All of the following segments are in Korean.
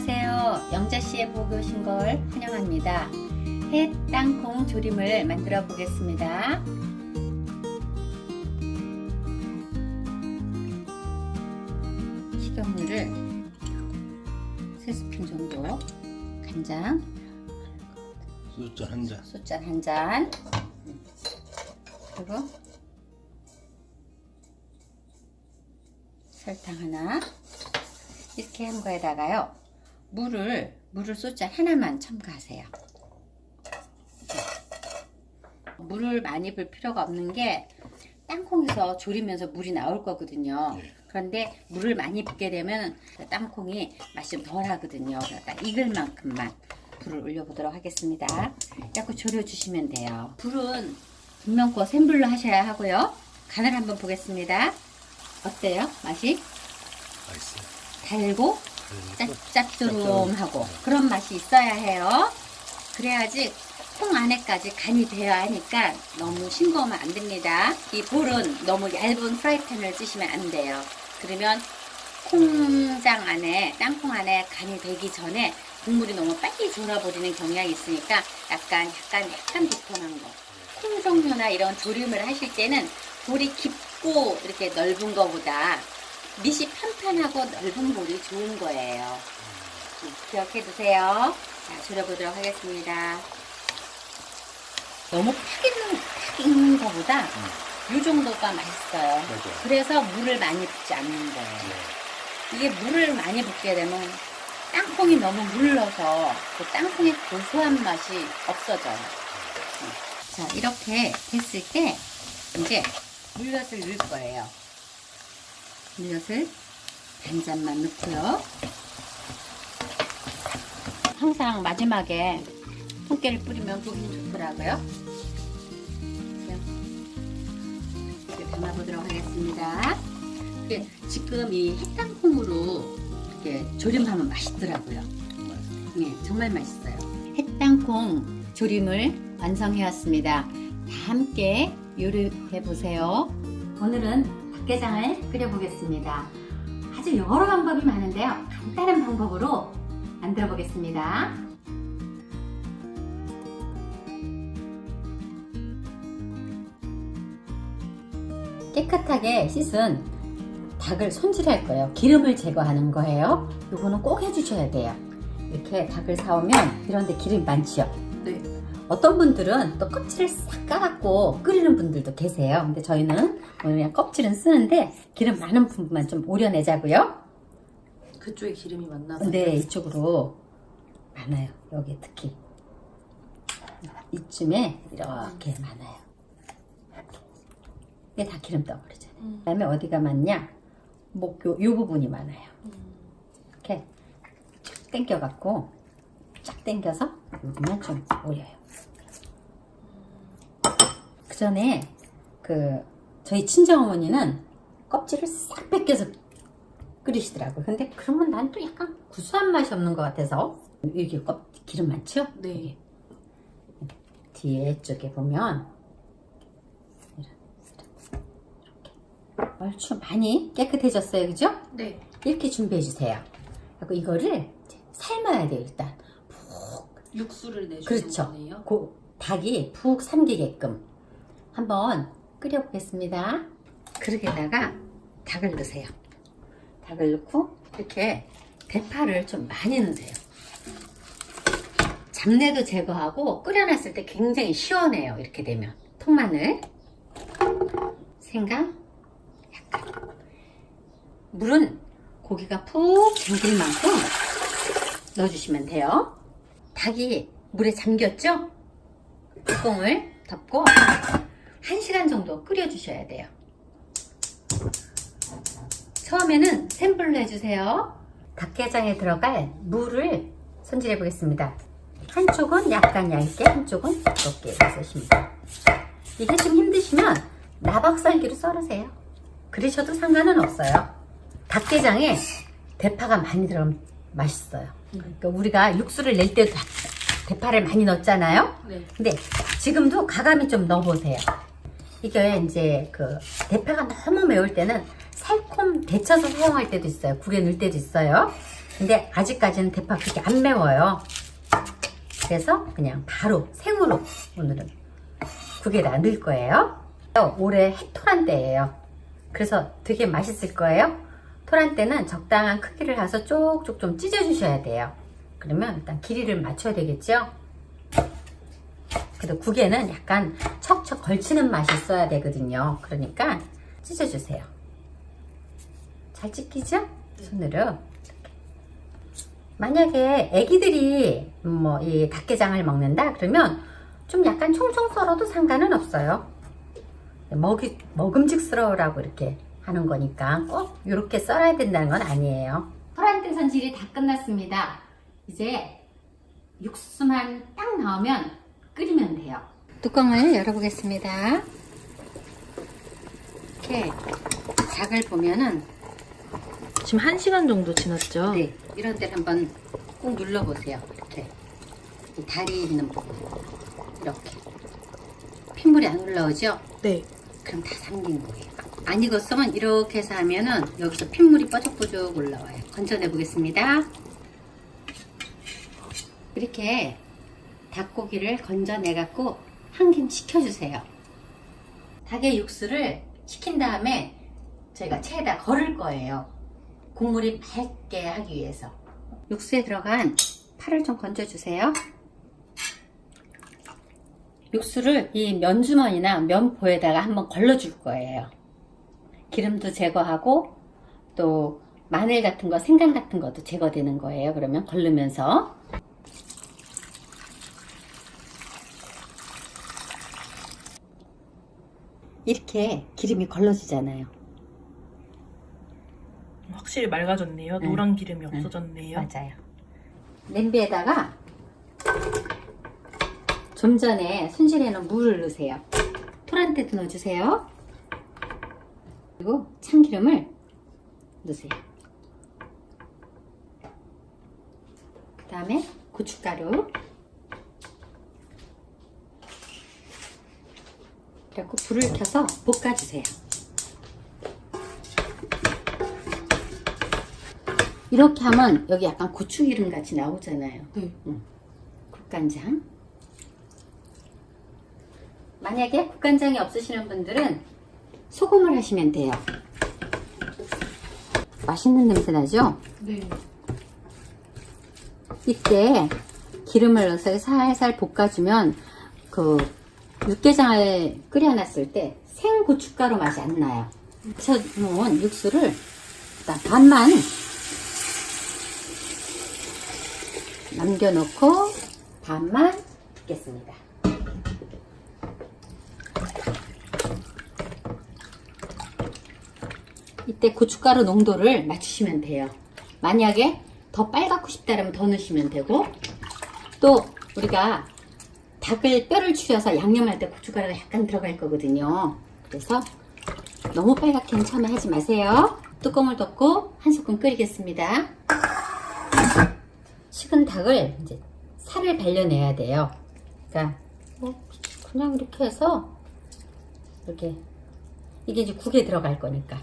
안녕하세요. 영자씨의 보기 오신 걸 환영합니다. 햇 땅콩 조림을 만들어 보겠습니다. 식용유를 3스푼 정도, 간장, 숫자 한 잔. 숫잔 한 잔, 그리고 설탕 하나, 이렇게 한 거에다가요 물을 물을 숫잔 하나만 첨가하세요. 물을 많이 불 필요가 없는 게 땅콩에서 졸이면서 물이 나올 거거든요. 예. 그런데 물을 많이 붓게 되면 그 땅콩이 맛이 좀 덜 하거든요. 그러니까 익을 만큼만 불을 올려보도록 하겠습니다. 약간 졸여주시면 돼요. 불은 분명코 센 불로 하셔야 하고요. 간을 한번 보겠습니다. 어때요? 맛이? 맛있어요. 달고 짭짭조름하고 그런 맛이 있어야 해요. 그래야지 콩 안에까지 간이 되어야 하니까 너무 싱거우면 안 됩니다. 이 볼은 너무 얇은 프라이팬을 쓰시면 안 돼요. 그러면 콩장 안에 땅콩 안에 간이 되기 전에 국물이 너무 빨리 졸아버리는 경향이 있으니까 약간 약간 약간 두툼한 거. 콩 종류나 이런 조림을 하실 때는 볼이 깊고 이렇게 넓은 거보다 밑이 편편하고 넓은 볼이 좋은 거예요. 음, 기억해 두세요. 자, 졸여보도록 하겠습니다. 너무 팍 익는, 팍 익는 거보다 이 정도가 맛있어요. 맞아요. 그래서 물을 많이 붓지 않는 거예요. 이게 물을 많이 붓게 되면 땅콩이 너무 물러서 그 땅콩의 고소한 맛이 없어져요. 음. 자, 이렇게 됐을 때 이제 물엿을 넣을 거예요. 물엿을 반 잔만 넣고요. 항상 마지막에 통깨를 뿌리면 보기 좋더라고요. 이렇게 담아보도록 하겠습니다. 이게 지금 이 햇땅콩으로 이렇게 조림하면 맛있더라고요. 네, 정말 맛있어요. 햇땅콩 조림을 완성해왔습니다. 다 함께 요리해 보세요. 오늘은 박게장을 끓여보겠습니다. 아주 여러 방법이 많은데요. 간단한 방법으로 만들어 보겠습니다. 깨끗하게 씻은 닭을 손질할 거예요. 기름을 제거하는 거예요. 요거는 꼭 해주셔야 돼요. 이렇게 닭을 사오면 이런데 기름이 많지요. 네. 어떤 분들은 또 껍질을 싹 까갖고 끓이는 분들도 계세요. 근데 저희는 오늘 그냥 껍질은 쓰는데 기름 많은 부분만 좀 오려내자고요. 그쪽에 기름이 많나 봐요. 네, 이쪽으로 많아요. 여기 특히 이쯤에 이렇게 많아요. 이게 다 기름 떠버리잖아요. 음. 그 다음에 어디가 많냐? 목 요, 요 부분이 많아요. 음. 이렇게 쫙 당겨갖고 쫙 당겨서 여기만 좀 올려요. 그 전에 그 저희 친정 어머니는 껍질을 싹 벗겨서 끓이시더라고요. 근데 그러면 난 또 약간 구수한 맛이 없는 것 같아서 여기 껍 기름 많죠? 네. 뒤에 쪽에 보면 이렇게 얼추 많이 깨끗해졌어요, 그죠? 네. 이렇게 준비해 주세요. 그리고 이거를 삶아야 돼요, 일단. 육수를 내주는 그렇죠. 거네요. 고, 닭이 푹 삼기게끔 한번 끓여보겠습니다. 그릇에다가 닭을 넣으세요. 닭을 넣고 이렇게 대파를 좀 많이 넣으세요. 잡내도 제거하고 끓여놨을 때 굉장히 시원해요. 이렇게 되면 통마늘, 생강, 약간 물은 고기가 푹 잠길 만큼 넣어주시면 돼요. 닭이 물에 잠겼죠? 뚜껑을 덮고 1시간 정도 끓여주셔야 돼요. 처음에는 센 불로 해주세요. 닭게장에 들어갈 물을 손질해 보겠습니다. 한쪽은 약간 얇게, 한쪽은 두껍게 해주십니다. 이게 좀 힘드시면 나박썰기로 썰으세요. 그러셔도 상관은 없어요. 닭게장에 대파가 많이 들어가면 맛있어요. 그러니까 우리가 육수를 낼 때도 다- 대파를 많이 넣었잖아요. 네. 근데 지금도 가감히 좀 넣어보세요. 이게 이제 그 대파가 너무 매울 때는 살콤 데쳐서 사용할 때도 있어요. 국에 넣을 때도 있어요. 근데 아직까지는 대파 그렇게 안 매워요. 그래서 그냥 바로 생으로 오늘은 국에다 넣을 거예요. 올해 해토란대예요. 그래서 되게 맛있을 거예요. 토란대는 적당한 크기를 해서 쪽쪽 좀 찢어주셔야 돼요. 그러면 일단 길이를 맞춰야 되겠죠? 근데 국에는 약간 척척 걸치는 맛이 있어야 되거든요. 그러니까 찢어주세요. 잘 찢기죠? 손으로. 만약에 애기들이 뭐 이 닭게장을 먹는다 그러면 좀 약간 총총 썰어도 상관은 없어요. 먹이, 먹음직스러우라고 이렇게 하는 거니까 꼭 이렇게 썰어야 된다는 건 아니에요. 토란대 손질이 다 끝났습니다. 이제 육수만 딱 나오면 끓이면 돼요. 뚜껑을 열어보겠습니다. 이렇게 작을 보면은 지금 1시간 정도 지났죠? 네, 이런 데를 한번 꼭 눌러보세요. 이렇게 이 다리 있는 부분 이렇게 핏물이 안 올라오죠? 네. 그럼 다 잠긴 거예요. 안 익었으면 이렇게 해서 하면은 여기서 핏물이 뻐적뻐적 올라와요. 건져내 보겠습니다. 이렇게 닭고기를 건져내 갖고 한 김 식혀주세요. 닭의 육수를 식힌 다음에 저희가 체에다 걸을 거예요. 국물이 밝게 하기 위해서. 육수에 들어간 파를 좀 건져주세요. 육수를 이 면주머니나 면보에다가 한번 걸러줄 거예요. 기름도 제거하고 또 마늘 같은 거, 생강 같은 것도 제거되는 거예요. 그러면 걸르면서 이렇게 기름이 걸러지잖아요. 확실히 맑아졌네요. 네. 노란 기름이 네. 없어졌네요. 맞아요. 냄비에다가 좀 전에 손질해 놓은 물을 넣으세요. 토란대도 넣어주세요. 그리고 참기름을 넣으세요. 그 다음에 고춧가루 그리고 불을 켜서 볶아주세요. 이렇게 하면 여기 약간 고추기름 같이 나오잖아요. 네. 국간장. 만약에 국간장이 없으시는 분들은 소금을 하시면 돼요. 맛있는 냄새 나죠? 네. 이때 기름을 넣어서 살살 볶아주면 그 육개장을 끓여놨을 때 생고춧가루 맛이 안 나요. 데쳐놓은 육수를 일단 반만 남겨놓고 반만 붓겠습니다. 이때 고춧가루 농도를 맞추시면 돼요. 만약에 더 빨갛고 싶다면 더 넣으시면 되고 또 우리가 닭을 뼈를 추려서 양념할 때 고춧가루가 약간 들어갈 거거든요. 그래서 너무 빨갛게는 처음에 하지 마세요. 뚜껑을 덮고 한 소끔 끓이겠습니다. 식은 닭을 이제 살을 발려내야 돼요. 그러니까 뭐 그냥 이렇게 해서 이렇게 이게 이제 국에 들어갈 거니까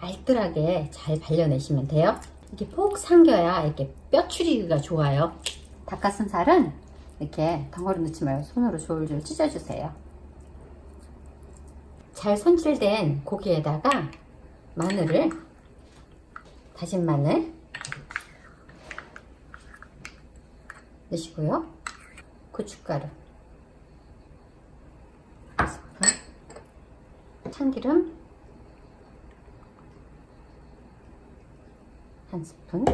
알뜰하게 잘 발려내시면 돼요. 이렇게 폭 삼겨야 이렇게 뼈 추리기가 좋아요. 닭가슴살은 이렇게 덩어리 넣지 말고 손으로 졸졸 찢어주세요. 잘 손질된 고기에다가 마늘을 다진 마늘 넣으시고요. 고춧가루 한 스푼 참기름 한 스푼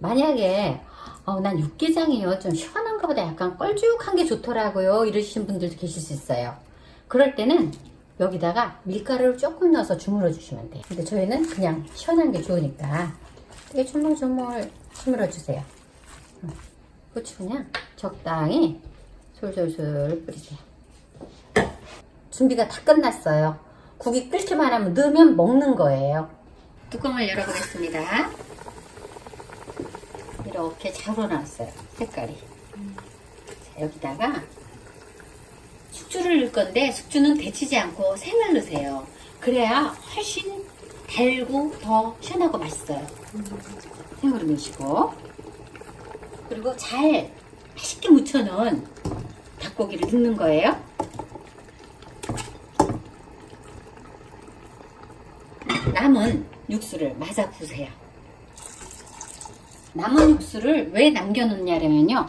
만약에 어, 난 육개장이요. 좀 시원한 것보다. 약간 껄쭉한 게 좋더라고요. 이러시는 분들도 계실 수 있어요. 그럴 때는 여기다가 밀가루를 조금 넣어서 주물러 주시면 돼요. 근데 저희는 그냥 시원한 게 좋으니까 되게 조물조물 주물러 주세요. 고추 그냥 적당히 솔솔솔 뿌리세요. 준비가 다 끝났어요. 국이 끓기만 하면 넣으면 먹는 거예요. 뚜껑을 열어보겠습니다 이렇게 잘 우러났어요 색깔이 자, 여기다가 숙주를 넣을 건데 숙주는 데치지 않고 생을 넣으세요 그래야 훨씬 달고 더 시원하고 맛있어요. 생으로 넣으시고 그리고 잘 맛있게 무쳐놓은 닭고기를 넣는 거예요. 남은 육수를 마사 부으세요. 남은 육수를 왜 남겨놓냐면요.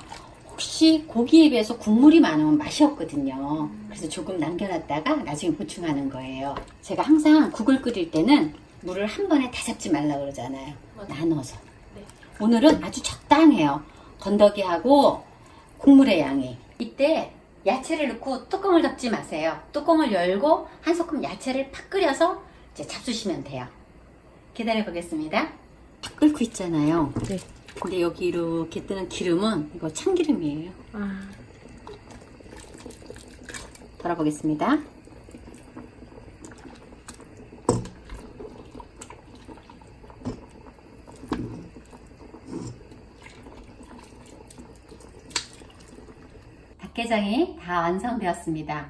혹시 고기에 비해서 국물이 많으면 맛이 없거든요. 그래서 조금 남겨놨다가 나중에 보충하는 거예요. 제가 항상 국을 끓일 때는 물을 한 번에 다 잡지 말라 그러잖아요. 나눠서. 네. 오늘은 아주 적당해요. 건더기하고 국물의 양이. 이때 야채를 넣고 뚜껑을 덮지 마세요. 뚜껑을 열고 한 소끔 야채를 팍 끓여서 이제 잡수시면 돼요. 기다려 보겠습니다. 팍 끓고 있잖아요. 네. 근데 여기 이렇게 뜨는 기름은 이거 참기름이에요. 아, 덜어보겠습니다. 닭게장이 다 완성되었습니다.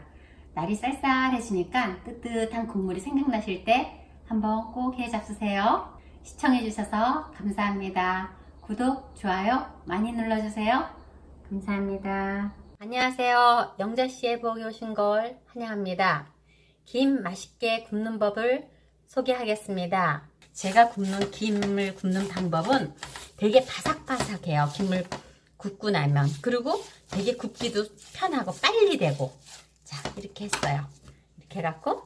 날이 쌀쌀해지니까 뜨뜻한 국물이 생각나실 때 한번 꼭 해 잡수세요. 시청해주셔서 감사합니다. 구독, 좋아요 많이 눌러주세요. 감사합니다. 안녕하세요. 영자씨의 부엌에 오신 걸 환영합니다. 김 맛있게 굽는 법을 소개하겠습니다. 제가 굽는 김을 굽는 방법은 되게 바삭바삭해요. 김을 굽고 나면. 그리고 되게 굽기도 편하고 빨리 되고. 자, 이렇게 했어요. 이렇게 해갖고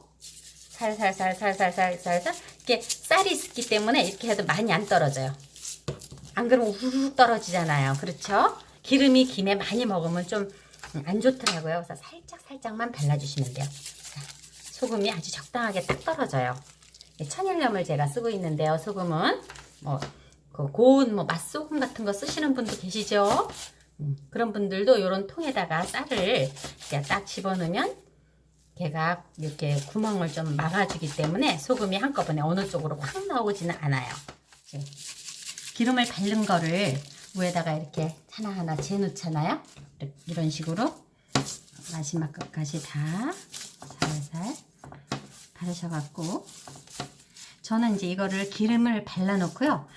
살살살살살살살살 이렇게 쌀이 있기 때문에 이렇게 해도 많이 안 떨어져요. 안 그러면 우르르 떨어지잖아요. 그렇죠? 기름이 김에 많이 먹으면 좀 안 좋더라고요. 그래서 살짝 살짝만 발라주시면 돼요. 자, 소금이 아주 적당하게 딱 떨어져요. 이 천일염을 제가 쓰고 있는데요. 소금은 뭐 그 고운 뭐 맛소금 같은 거 쓰시는 분도 계시죠? 음, 그런 분들도 이런 통에다가 쌀을 딱 집어넣으면 걔가 이렇게 구멍을 좀 막아주기 때문에 소금이 한꺼번에 어느 쪽으로 확 나오지는 않아요. 네. 기름을 바른 거를 위에다가 이렇게 하나하나 재놓잖아요. 이런 식으로 마지막 끝까지 다 살살 바르셔갖고 저는 이제 이거를 기름을 발라놓고요.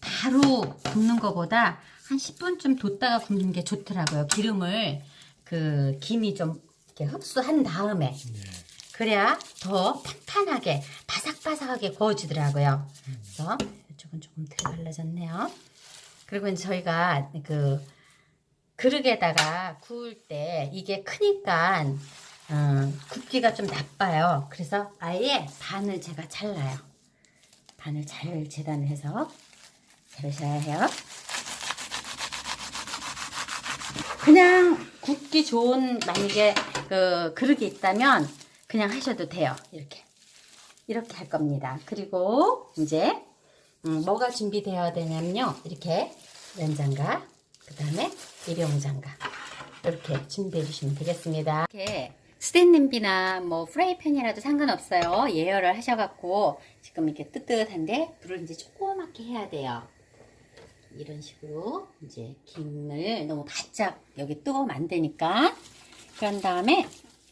바로 굽는 것보다 한 10분쯤 뒀다가 굽는 게 좋더라고요. 기름을 그 김이 좀 이렇게 흡수한 다음에 그래야 더 탄탄하게 바삭바삭하게 구워지더라고요. 그래서 이쪽은 조금 덜 발라졌네요. 그리고 이제 저희가 그 그릇에다가 구울 때 이게 크니까 어, 굽기가 좀 나빠요. 그래서 아예 반을 제가 잘라요. 반을 잘 재단해서 자르셔야 해요. 그냥 굽기 좋은 만약에 그 그릇이 있다면 그냥 하셔도 돼요. 이렇게 이렇게 할 겁니다. 그리고 이제 음, 뭐가 준비되어야 되냐면요. 이렇게 면장갑, 그 다음에 일용장갑 이렇게 준비해 주시면 되겠습니다. 이렇게 스텐 냄비나 뭐 프라이팬이라도 상관없어요. 예열을 하셔갖고 지금 이렇게 뜨뜻한데 불을 이제 조그맣게 해야 돼요. 이런 식으로 이제 김을 너무 바짝 여기 뜨거우면 안 되니까 그런 다음에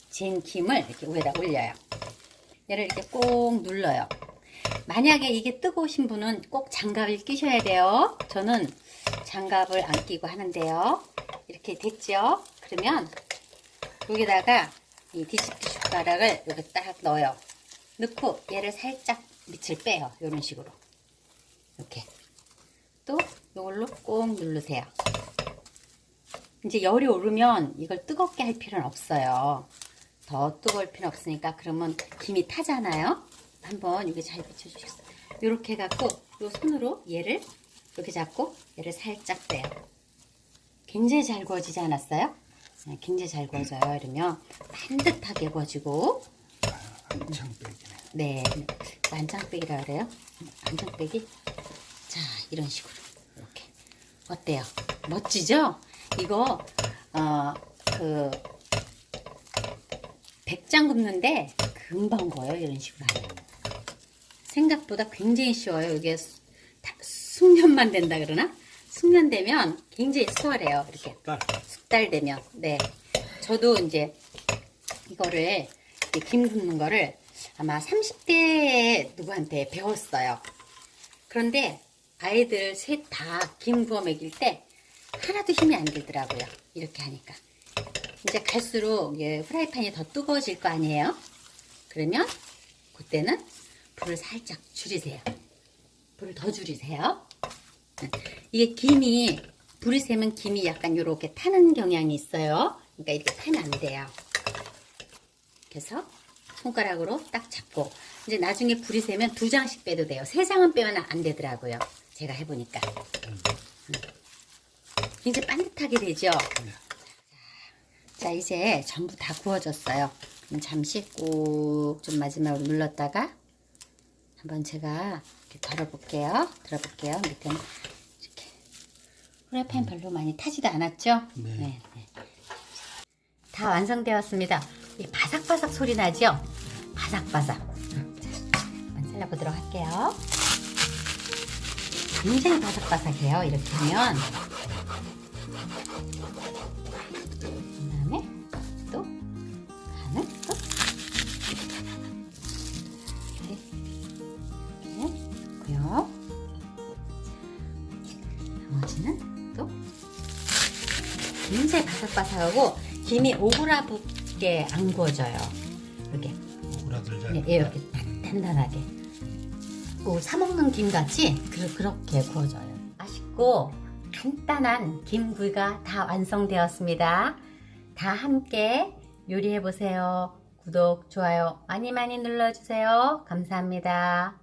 진 김을 이렇게 위에다 올려요. 얘를 이렇게 꼭 눌러요. 만약에 이게 뜨거우신 분은 꼭 장갑을 끼셔야 돼요. 저는 장갑을 안 끼고 하는데요. 이렇게 됐죠? 그러면 여기다가 이 뒤집기 숟가락을 여기 딱 넣어요. 넣고 얘를 살짝 밑을 빼요. 이런 식으로. 이렇게. 또 이걸로 꼭 누르세요. 이제 열이 오르면 이걸 뜨겁게 할 필요는 없어요. 더 뜨거울 필요 없으니까 그러면 김이 타잖아요. 한번 여기 잘 비춰주시겠어요? 이렇게 해갖고 이 손으로 얘를 이렇게 잡고 얘를 살짝 빼요. 굉장히 잘 구워지지 않았어요? 네, 굉장히 잘 구워져요. 이러면 반듯하게 구워지고 한창 빼기네. 네 만장빼기라 그래요? 만장빼기? 자 이런 식으로 이렇게 어때요? 멋지죠? 이거 어 그 백장 굽는데 금방 구워요 이런 식으로 하면 생각보다 굉장히 쉬워요 이게 숙련만 된다 그러나? 숙련되면 굉장히 수월해요 이렇게 딸. 숙달 되면 네 저도 이제 이거를 김 굽는 거를 아마 30대 누구한테 배웠어요. 그런데 아이들 셋 다 김 구워 먹일 때 하나도 힘이 안 들더라고요. 이렇게 하니까. 이제 갈수록 이게 프라이팬이 더 뜨거워질 거 아니에요? 그러면 그때는 불을 살짝 줄이세요. 불을 더 줄이세요. 이게 김이 불이 세면 김이 약간 이렇게 타는 경향이 있어요. 그러니까 이렇게 타면 안 돼요. 그래서 손가락으로 딱 잡고 이제 나중에 불이 세면 두 장씩 빼도 돼요. 세 장은 빼면 안 되더라고요. 제가 해보니까. 음. 이제 반듯하게 되죠. 자 이제 전부 다 구워졌어요. 잠시 꾹좀 마지막으로 눌렀다가 한번 제가 이렇게 덜어볼게요. 들어볼게요. 밑에는 이렇게 프라이팬 별로 많이 타지도 않았죠? 네. 네. 다 완성되었습니다. 이 바삭바삭 소리 나죠? 바삭바삭. 자, 한번 잘라보도록 할게요. 굉장히 바삭바삭해요. 이렇게 하면. 굉장히 바삭바삭하고 김이 오그라붙게 안 구워져요. 이렇게 오그라들자. 네, 이렇게 단- 단단하게. 그 사먹는 김 같이 그- 그렇게 구워져요. 맛있고 간단한 김구이가 다 완성되었습니다. 다 함께 요리해 보세요. 구독, 좋아요 많이 많이 눌러주세요. 감사합니다.